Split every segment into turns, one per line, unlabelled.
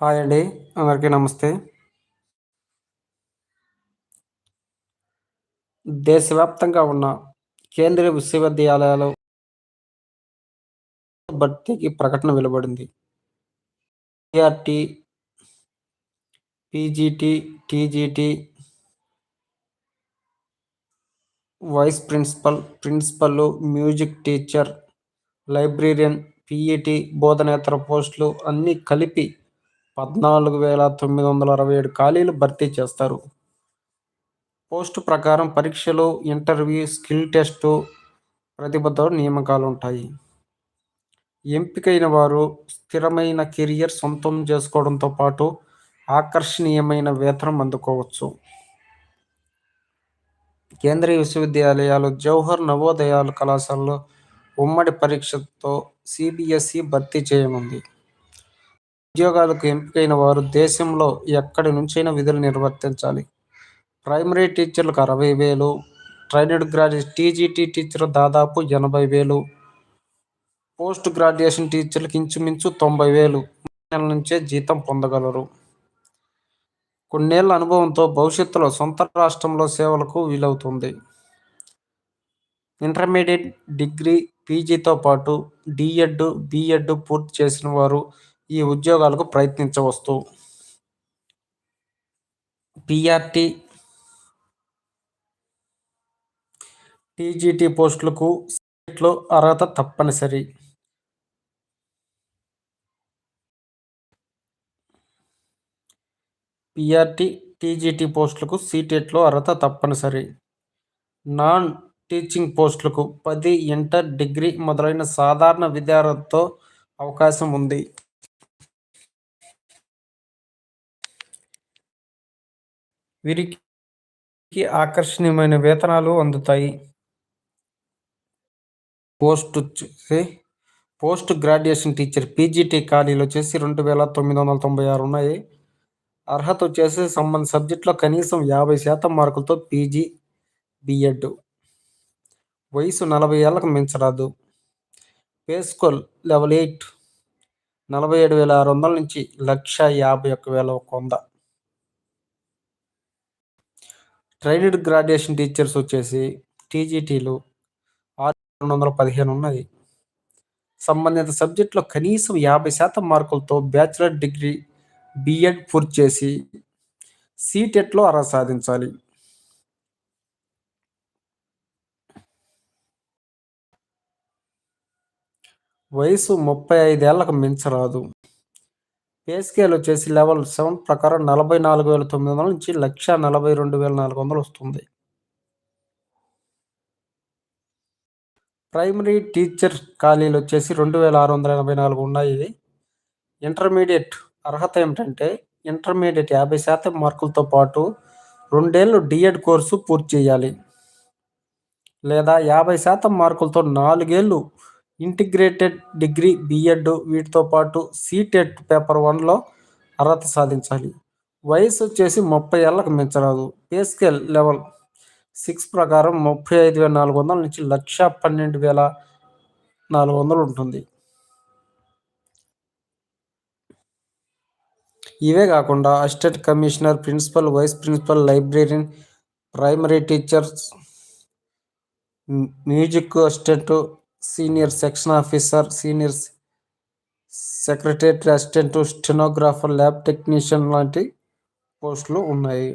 Hi అండి. అందరికీ నమస్తే. దేశవ్యాప్తంగా ఉన్న కేంద్రీయ విశ్వవిద్యాలయాలు భర్తీకి ప్రకటన వెలువడింది. TRT PGT TGT vice principal principal music teacher librarian PET బోధనేతర పోస్టులు అన్నీ కలిపి పద్నాలుగు వేల తొమ్మిది వందల అరవై ఏడు ఖాళీలు భర్తీ చేస్తారు. పోస్టు ప్రకారం పరీక్షలు ఇంటర్వ్యూ స్కిల్ టెస్టు ప్రతిభతో నియామకాలు ఉంటాయి ఎంపికైన వారు స్థిరమైన కెరియర్ సొంతం చేసుకోవడంతో పాటు ఆకర్షణీయమైన వేతనం అందుకోవచ్చు. కేంద్రీయ విశ్వవిద్యాలయాలు జవహర్ నవోదయాలు కళాశాలలో ఉమ్మడి పరీక్షతో సిబిఎస్ఈ భర్తీ చేయనుంది. ఉద్యోగాలకు ఎంపికైన వారు దేశంలో ఎక్కడి నుంచైనా విధులు నిర్వర్తించాలి. ప్రైమరీ టీచర్లకు అరవై వేలు ట్రైనడ్ గ్రాడ్యుయేట్ టీజీటీ టీచర్ దాదాపు ఎనభై వేలు పోస్ట్ గ్రాడ్యుయేషన్ టీచర్లకు ఇంచుమించు తొంభై వేలు నెల నుంచే జీతం పొందగలరు. కొన్నేళ్ళ అనుభవంతో భవిష్యత్తులో సొంత రాష్ట్రంలో సేవలకు వీలవుతుంది. ఇంటర్మీడియట్ డిగ్రీ పీజీతో పాటు డిఎడ్ బిఎడ్ పూర్తి చేసిన వారు ఈ ఉద్యోగాలకు ప్రయత్నించవచ్చు పిఆర్టీ టీజీటీ పోస్టులకు సీట్లు అర్హత తప్పనిసరి. పిఆర్టీ టీజీటీ పోస్టులకు సీటెట్లో అర్హత తప్పనిసరి. నాన్ టీచింగ్ పోస్టులకు పది ఇంటర్ డిగ్రీ మొదలైన సాధారణ విద్యార్థులతో అవకాశం ఉంది. వీరికి ఆకర్షణీయమైన వేతనాలు అందుతాయి. పోస్ట్ వచ్చేసి పోస్ట్ గ్రాడ్యుయేషన్ టీచర్ పీజీటీ ఖాళీలు వచ్చేసి రెండు వేల తొమ్మిది వందల తొంభై ఆరు ఉన్నాయి. అర్హత వచ్చేసి సంబంధ సబ్జెక్టులో కనీసం యాభై శాతం మార్కులతో పీజీ బిఎడ్. వయసు నలభై ఏళ్ళకు మించరాదు. పేస్కోల్ లెవెల్ ఎయిట్ నలభై ఏడు వేల ఆరు వందల నుంచి లక్ష యాభై ఒక్క వేల ఒక వంద. ట్రైనడ్ గ్రాడ్యుయేషన్ టీచర్స్ వచ్చేసి టీజీటీలు ఆరు రెండు వందల పదిహేను ఉన్నాయి సంబంధిత సబ్జెక్టులో కనీసం యాభై శాతం మార్కులతో బ్యాచిలర్ డిగ్రీ బిఎడ్ పూర్తి చేసి సీటెట్లో అర్హత సాధించాలి. వయసు ముప్పై ఐదేళ్ళకు మించరాదు. పే స్కేల్ వచ్చేసి లెవెల్ సెవెన్ ప్రకారం నలభై నాలుగు వేల తొమ్మిది వందల నుంచి లక్ష నలభై రెండు వేల నాలుగు వందలు వస్తుంది. ప్రైమరీ టీచర్ ఖాళీలు వచ్చేసి రెండు వేల ఆరు వందల ఎనభై నాలుగు ఉన్నాయి ఇంటర్మీడియట్ అర్హత ఏమిటంటే ఇంటర్మీడియట్ యాభై శాతం మార్కులతో పాటు రెండేళ్ళు డిఎడ్ కోర్సు పూర్తి చేయాలి. లేదా యాభై శాతం మార్కులతో నాలుగేళ్ళు ఇంటిగ్రేటెడ్ డిగ్రీ బిఎడ్ వీటితో పాటు సీటెట్ పేపర్ వన్లో అర్హత సాధించాలి. వయసు వచ్చేసి ముప్పై ఏళ్ళకు మించరాదు. పే స్కేల్ లెవెల్ సిక్స్ ప్రకారం ముప్పై ఐదు వేల నాలుగు వందల నుంచి లక్ష పన్నెండు వేల నాలుగు వందలు ఉంటుంది. ఇవే కాకుండా assistant commissioner principal vice principal library primary teachers music assistant senior section officer senior secretary assistant stenographer lab technician లాంటి పోస్టులు ఉన్నాయి.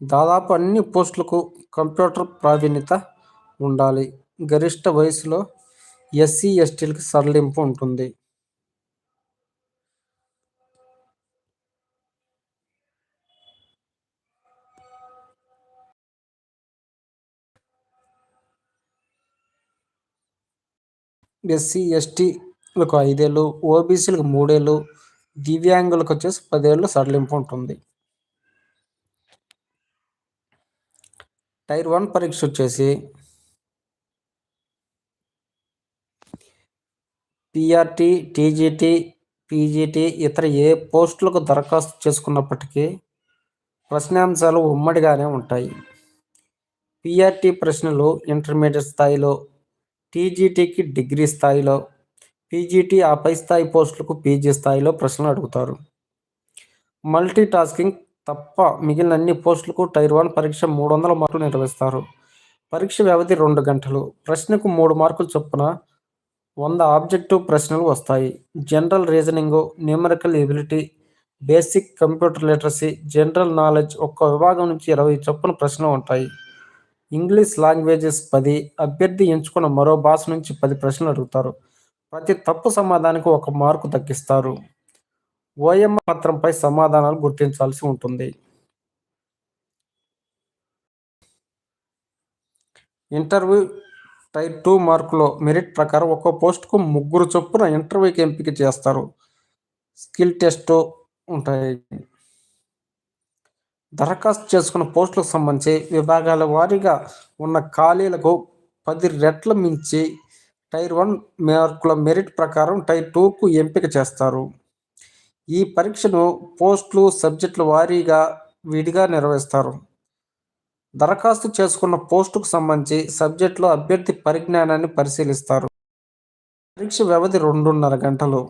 దాదాపు అన్ని పోస్టులకు కంప్యూటర్ ప్రావీణ్యత ఉండాలి. గరిష్ట వయసులో ఎస్సీ ఎస్టీలకు సడలింపు ఉంటుంది. ఎస్సీ ఎస్టీలకు ఐదేళ్ళు ఓబీసీలకు మూడేళ్ళు దివ్యాంగులకు వచ్చేసి పదేళ్ళు సడలింపు ఉంటుంది. టైర్ వన్ పరీక్ష వచ్చేసి పిఆర్టీ టీజీటీ పీజీటీ ఇతర ఏ పోస్టులకు దరఖాస్తు చేసుకున్నప్పటికీ ప్రశ్నాంశాలు ఉమ్మడిగానే ఉంటాయి. పిఆర్టీ ప్రశ్నలు ఇంటర్మీడియట్ స్థాయిలో టీజీటీకి డిగ్రీ స్థాయిలో పీజీటీ ఆ పై స్థాయి పోస్టులకు పీజీ స్థాయిలో ప్రశ్నలు అడుగుతారు. మల్టీ టాస్కింగ్ తప్ప మిగిలిన అన్ని పోస్టులకు టైర్ వన్ పరీక్ష మూడు వందల మార్కులు నిర్వహిస్తారు. పరీక్ష వ్యవధి రెండు గంటలు. ప్రశ్నకు మూడు మార్కులు చొప్పున వంద ఆబ్జెక్టివ్ ప్రశ్నలు వస్తాయి. General reasoning numerical ability basic computer literacy general knowledge ఒక్క విభాగం నుంచి ఇరవై చొప్పున ప్రశ్నలు ఉంటాయి. ఇంగ్లీష్ లాంగ్వేజెస్ పది అభ్యర్థి ఎంచుకున్న మరో భాష నుంచి పది ప్రశ్నలు అడుగుతారు. ప్రతి తప్పు సమాధానానికి ఒక మార్కు తగ్గిస్తారు. ఓఎం పత్రంపై సమాధానాలు గుర్తించాల్సి ఉంటుంది. ఇంటర్వ్యూ టైర్ టూ మార్కులో మెరిట్ ప్రకారం ఒక్కో పోస్ట్కు ముగ్గురు చొప్పున ఇంటర్వ్యూకి ఎంపిక చేస్తారు. స్కిల్ టెస్ట్ ఉంటాయి. దరఖాస్తు చేసుకున్న పోస్టులకు సంబంధించి విభాగాల వారీగా ఉన్న ఖాళీలకు పది రెట్ల మించి టైర్ వన్ మార్కుల మెరిట్ ప్రకారం టైర్ టూకు ఎంపిక చేస్తారు. ఈ పరీక్షను పోస్టులు సబ్జెక్టుల వారీగా విడిగా నిర్వహిస్తారు. దరఖాస్తు చేసుకున్న పోస్టుకు సంబంధించి సబ్జెక్టులో అభ్యర్థి పరిజ్ఞానాన్ని పరిశీలిస్తారు. పరీక్ష వ్యవధి రెండున్నర గంటలు.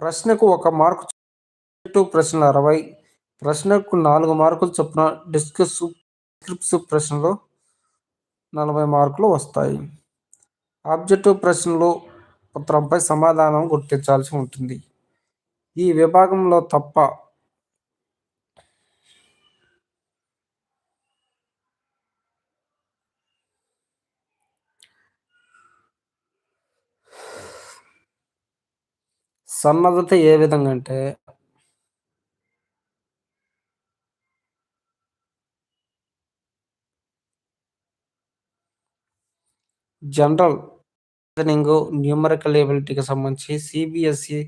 ప్రశ్నకు ఒక మార్కు టూ ప్రశ్నలు అరవై. ప్రశ్నకు నాలుగు మార్కులు చొప్పున డిస్కస్ స్క్రిప్ట్స్ ప్రశ్నలు నలభై మార్కులు వస్తాయి. ఆబ్జెక్టివ్ ప్రశ్నలు పత్రంపై సమాధానం గుర్తించాల్సి ఉంటుంది. ఈ విభాగంలో తప్ప సన్నద్ధత ఏ విధంగా అంటే జనరల్ రీజనింగ్ న్యూమరికల్ ఎబిలిటీకి సంబంధించి సిబిఎస్ఈ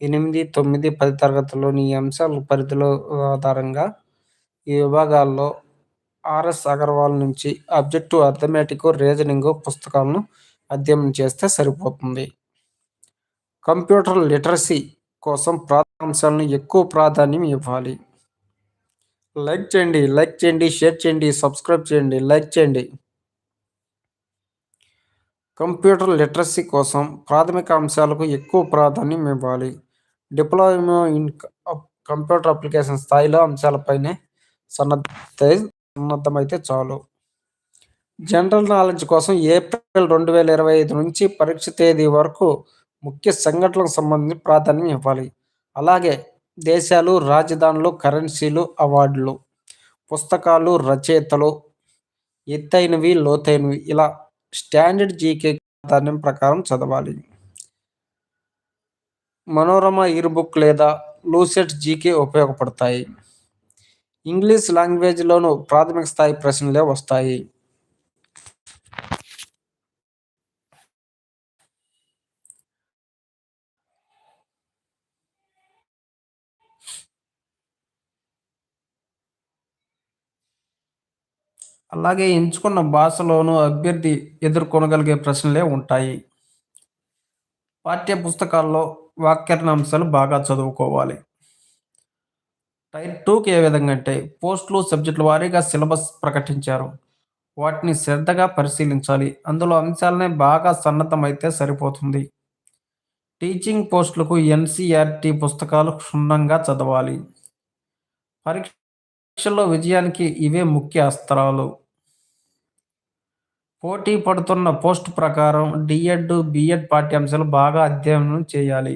ఎనిమిది తొమ్మిది పది తరగతుల్లోని అంశాల పరిధిలో ఆధారంగా ఈ విభాగాల్లో ఆర్ఎస్ అగర్వాల్ నుంచి అబ్జెక్టివ్ అర్థమెటిక్ రీజనింగ్ పుస్తకాలను అధ్యయనం చేస్తే సరిపోతుంది. కంప్యూటర్ లిటరసీ కోసం ప్రాంశాలను ఎక్కువ ప్రాధాన్యం ఇవ్వాలి. లైక్ చేయండి లైక్ చేయండి షేర్ చేయండి సబ్స్క్రైబ్ చేయండి లైక్ చేయండి. కంప్యూటర్ లిటరసీ కోసం ప్రాథమిక అంశాలకు ఎక్కువ ప్రాధాన్యం ఇవ్వాలి. డిప్లొమా ఇన్ కంప్యూటర్ అప్లికేషన్ స్థాయిలో అంశాలపైనే సన్నద్ధ సన్నద్ధమైతే చాలు. జనరల్ నాలెడ్జ్ కోసం ఏప్రిల్ రెండు వేల ఇరవై ఐదు నుంచి పరీక్ష తేదీ వరకు ముఖ్య సంఘటనలకు సంబంధించి ప్రాధాన్యం ఇవ్వాలి. అలాగే దేశాలు రాజధానులు కరెన్సీలు అవార్డులు పుస్తకాలు రచయితలు ఎత్తైనవి లోతైనవి. ఇలా స్టాండర్డ్ జీకే ప్రాధాన్యం ప్రకారం చదవాలి. మనోరమ ఇయర్ బుక్ లేదా లూసెట్ జీకే ఉపయోగపడతాయి. ఇంగ్లీష్ లాంగ్వేజ్లోనూ ప్రాథమిక స్థాయి ప్రశ్నలే వస్తాయి. అలాగే ఎంచుకున్న భాషలోనూ అభ్యర్థి ఎదుర్కొనగలిగే ప్రశ్నలే ఉంటాయి. పాఠ్య పుస్తకాల్లో వ్యాకరణాంశాలు బాగా చదువుకోవాలి. టైర్ టూకి ఏ విధంగా అంటే పోస్టులు సబ్జెక్టుల వారీగా సిలబస్ ప్రకటించారు. వాటిని శ్రద్ధగా పరిశీలించాలి. అందులో అంశాలనే బాగా సన్నద్ధమైతే సరిపోతుంది. టీచింగ్ పోస్టులకు ఎన్సీఆర్టీ పుస్తకాలు క్షుణ్ణంగా చదవాలి. పరీక్షల్లో విజయానికి ఇవే ముఖ్య అస్త్రాలు. పోటీ పడుతున్న పోస్ట్ ప్రకారం డిఎడ్ బిఎడ్ పాఠ్యాంశాలు బాగా అధ్యయనం చేయాలి.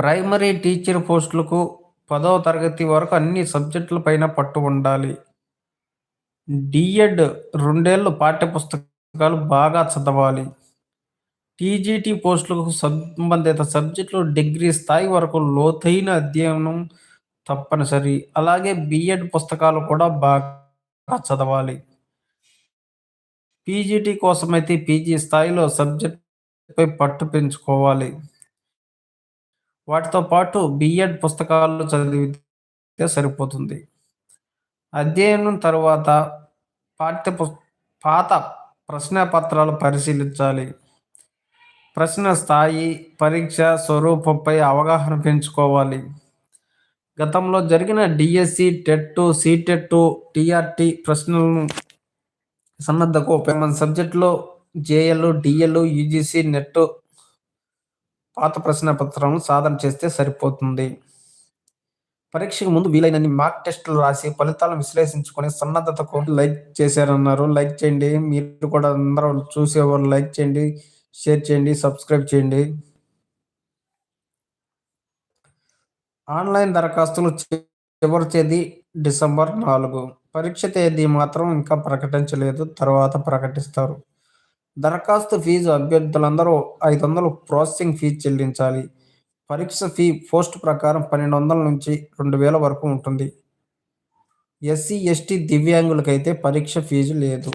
ప్రైమరీ టీచర్ పోస్టులకు పదవ తరగతి వరకు అన్ని సబ్జెక్టుల పైన పట్టు ఉండాలి. డిఎడ్ రెండేళ్ళు పాఠ్యపుస్తకాలు బాగా చదవాలి. టీజీటీ పోస్టులకు సంబంధిత సబ్జెక్టులు డిగ్రీ స్థాయి వరకు లోతైన అధ్యయనం తప్పనిసరి. అలాగే బిఎడ్ పుస్తకాలు కూడా బాగా చదవాలి. పీజీటీ కోసం అయితే పీజీ స్థాయిలో సబ్జెక్ట్పై పట్టు పెంచుకోవాలి. వాటితో పాటు బిఎడ్ పుస్తకాలు చదివితే సరిపోతుంది. అధ్యయనం తర్వాత పాఠ్య పాత ప్రశ్నపత్రాలు పరిశీలించాలి. ప్రశ్న స్థాయి పరీక్ష స్వరూపంపై అవగాహన పెంచుకోవాలి. గతంలో జరిగిన డిఎస్సి టెట్ సిటెట్ టిఆర్టి ప్రశ్నలను సన్నద్ధకు ఉపయోగం. సబ్జెక్టులో జేఎల్ డిఎల్ యూజీసీ నెట్ పాత ప్రశ్న పత్రాలను సాధన చేస్తే సరిపోతుంది. పరీక్షకు ముందు వీలైనన్ని మాక్ టెస్టులు రాసి ఫలితాలను విశ్లేషించుకొని సన్నద్ధతకు లైక్ చేశారన్నారు. లైక్ చేయండి. మీరు కూడా అందరూ చూసేవాళ్ళు లైక్ చేయండి షేర్ చేయండి సబ్స్క్రైబ్ చేయండి. ఆన్లైన్ దరఖాస్తులు చివరి తేదీ డిసెంబర్ నాలుగు. పరీక్ష తేదీ మాత్రం ఇంకా ప్రకటించలేదు తర్వాత ప్రకటిస్తారు. దరఖాస్తు ఫీజు అభ్యర్థులందరూ ఐదు వందలు ప్రాసెసింగ్ ఫీజు చెల్లించాలి. పరీక్ష ఫీ పోస్ట్ ప్రకారం పన్నెండు వందల నుంచి రెండు వేల వరకు ఉంటుంది. ఎస్సీ ఎస్టీ దివ్యాంగులకైతే పరీక్ష ఫీజు లేదు.